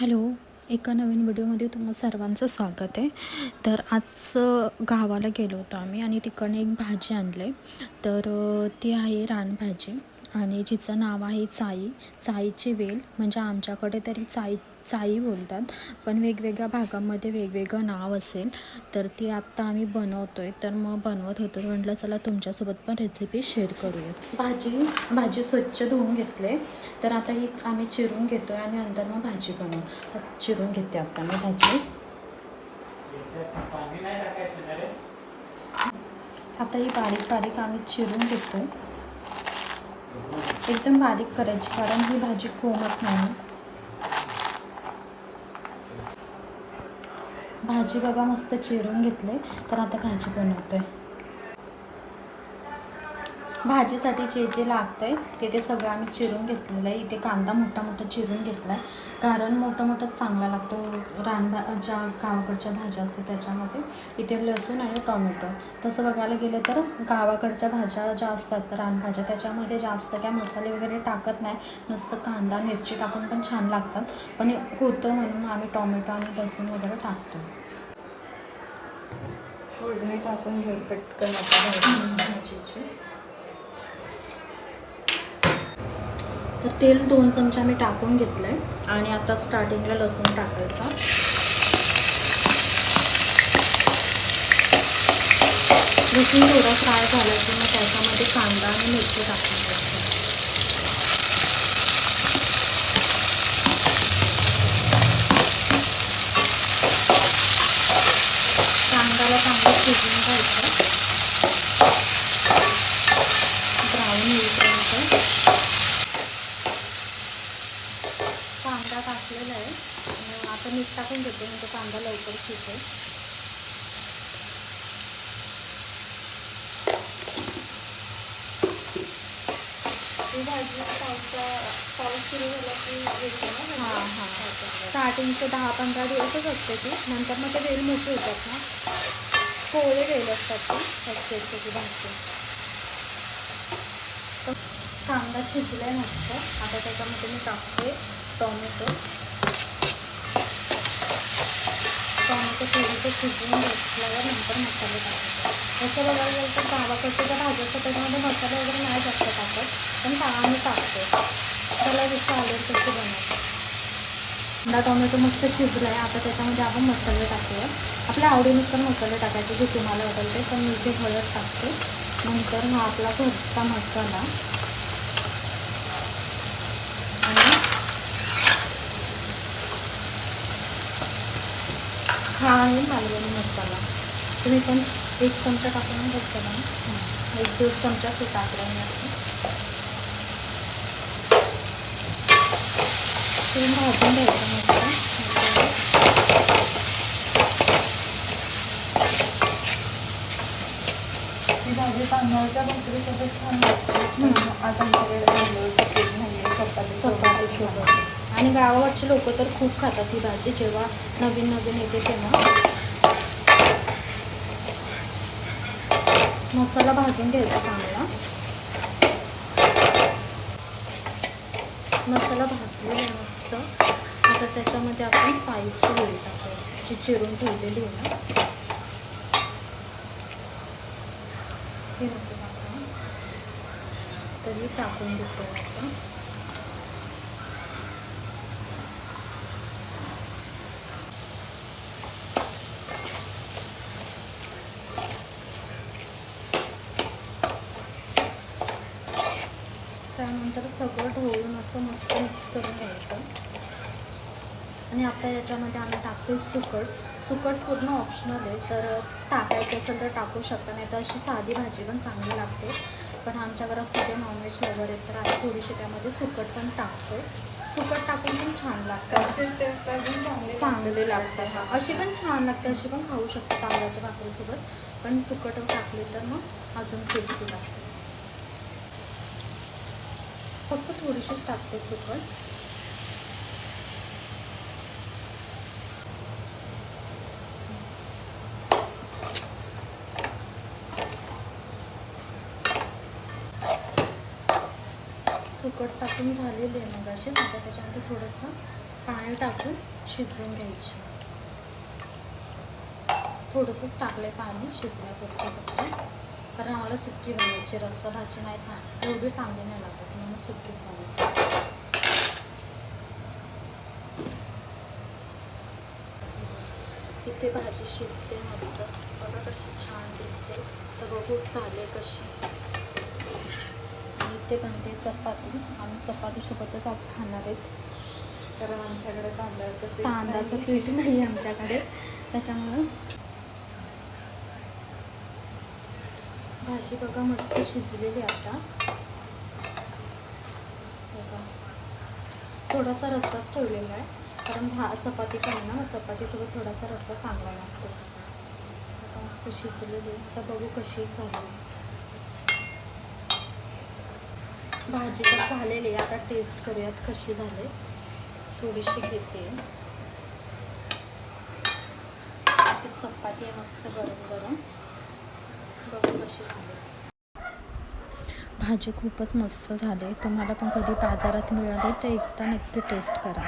Hello एका नवीन व्हिडिओमध्ये तुम्हा सर्वांचं स्वागत आहे. तर आज गावाला गेलो होतो आम्ही आणि तिकडनं एक भाजी आणले. तर ती आहे रानभाजी आणि जिचं नाव आहे चाई. चाईची वेल म्हणजे आमच्याकडे तरी चाई चाई बोलतात पण वेगवेगळ्या भागामध्ये वेगवेगळं नाव असेल तर ती आत्ता आम्ही बनवतो आहे तर मग बनवत होतो. म्हटलं चला तुमच्यासोबत पण रेसिपी शेअर करूया भाजी भाजी स्वच्छ धुवून घेतले तर आता ही आम्ही चिरून घेतो आहे आणि नंतर मग भाजी बनवू. चिरून घेते आता मी भाजी. आता ही बारीक बारीक आम्ही चिरून घेतो. एकदम बारीक करायची कारण ही भाजी कोमत नाही. भाजी बघा मस्त चिरून घेतले तर आता भाजी बनवतोय. भाजीसाठी जे जे लागतं आहे ते ते सगळं आम्ही चिरून घेतलेलं आहे. इथे कांदा मोठा मोठा चिरून घेतला आहे कारण मोठा मोठाच चांगला लागतो. रानभा ज्या गावाकडच्या भाज्या असतात त्याच्यामध्ये. इथे लसूण आणि टॉमॅटो. तसं बघायला गेलं तर गावाकडच्या भाज्या ज्या असतात रानभाज्या त्याच्यामध्ये जास्त काय मसाले वगैरे टाकत नाही. नुसतं कांदा मिरची टाकून पण छान लागतात. पण होतं म्हणून आम्ही टॉमॅटो आणि लसूण वगैरे टाकतो फोडणी टाकून घेऊ पटकन. भाजीची तर तेल दोन चमचे आम्ही टाकून घेतलं आहे आणि आता स्टार्टिंगला लसूण टाकायचा. लसूण थोडा फ्राय झाला की मग त्याच्यामध्ये कांदा आणि मिरची टाकून द्यायची कांद्याला चांगलं शिजवून घ्यायचं ब्राऊन होईपर्यंत कांदा टाकलेला आहे आणि आता मीठ टाकून घेते म्हणजे कांदा लवकर शिजेल ही भाजी पावसा पाऊस सुरू झाला की ना हां हां. स्टार्टिंगचे दहा पंधरा दिवसच असते ती. नंतर मग ते वेल मोठी होतात ना. कोवळे वेल असतात ती ती भाजी. कांदा शिजलाय मस्त. आता त्याच्यामध्ये मी टाकते टॉमॅटो टॉमॅटो थोडंसं शिजवून घेतल्यावर नंतर मसाले टाकायचे तसं बघायला गेलं तर गावाकडच्या ज्या भाज्या असतात त्याच्यामध्ये मसाले वगैरे नाही जास्त टाकत. पण आम्ही टाकतो. त्याला जसं आवडेल तसं बनवतो. कांदा टोमॅटो मस्त शिजला आहे आता त्याच्यामध्ये आपण मसाले टाकूया. आपल्या आवडीनुसार मसाले टाकायचे जे तुम्हाला वाटेल ते. पण मी ते हळद टाकते नंतर हा आपला घरचा मसाला. आणि हा आहे मालवणी मसाला. तुम्ही पण एक चमचा टाकून बघता ना एक दीड चमचा ते टाकला. ते भाजून घ्यायचं मस्त. भाजी तांदळाच्या भाकरीसोबत छान. आता तांदूळचं चपाती चपाती सोबत आणि गावाकडचे लोक तर खूप खातात ही भाजी. जेव्हा नवीन नवीन येते तेव्हा मसाला भाजून घ्यायचा चांगला. मसाला भाजलेला मस्त. आता त्याच्यामध्ये आपण पाईची गोळी टाकूया. जी चिरून ठेवलेली आहे ना. हे नको तरी टाकून देतो आपण त्यानंतर सगळं ढवळून असं मस्त मिक्स करून घ्यायचं. आणि आता याच्यामध्ये आम्ही टाकतो सुकट. सुकट पूर्ण ऑप्शनल आहे तर टाकायचं असेल तर टाकू शकता नाही तर अशी साधी भाजी पण चांगली लागते. पण आमच्या घरात सगळे नॉनव्हेज आहेत तर आम्ही थोडीशी त्यामध्ये सुकट पण टाकतो सुकट टाकून पण छान लागतं. चांगली चांगले लागते हा. अशी पण छान लागते अशी पण खाऊ शकतो तांदळाच्या भाकरीसोबत. पण सुकट टाकली तर मग अजून टेस्टी लागते. फक्त थोडीशीच टाकते सुकट सुकट टाकून झालेली आहे मग अशी आता त्याच्यामध्ये थोडंसं पाणी टाकून शिजवून घ्यायची. थोडंसंच टाकलंय पाणी शिजण्यापुरतं फक्त कारण आम्हाला सुट्टी बनवायची रस्सा भाजी नाही सांग एवढी चांगली नाही लागत इथे भाजी शिजते मस्त. बघा कशी छान दिसते. तर बघू चालेल कशी. आणि इथे बनते चपाती. आम्ही चपातीसोबतच आज खाणार आहेत. कारण आमच्याकडे तांदळाचं तांदळाचं. पीठ नाही आमच्याकडे. त्याच्यामुळं भाजी बघा मस्त शिजलेली आता बघा थोडासा रस्साच ठेवलेला आहे. कारण भा चपातीचा आहे ना चपातीसोबत थोडासा रस्सा चांगला लागतो. आता मस्त शिजलेली आता बघू कशी झाली. भाजी तर झालेली आहे. आता टेस्ट करूयात कशी झाली. थोडीशी घेते. चपाती आहे मस्त गरम गरम बघू कशी झाली भाजी खूपच मस्त झाली तुम्हाला पण कधी बाजारात मिळाली तर एकदा नक्की टेस्ट करा.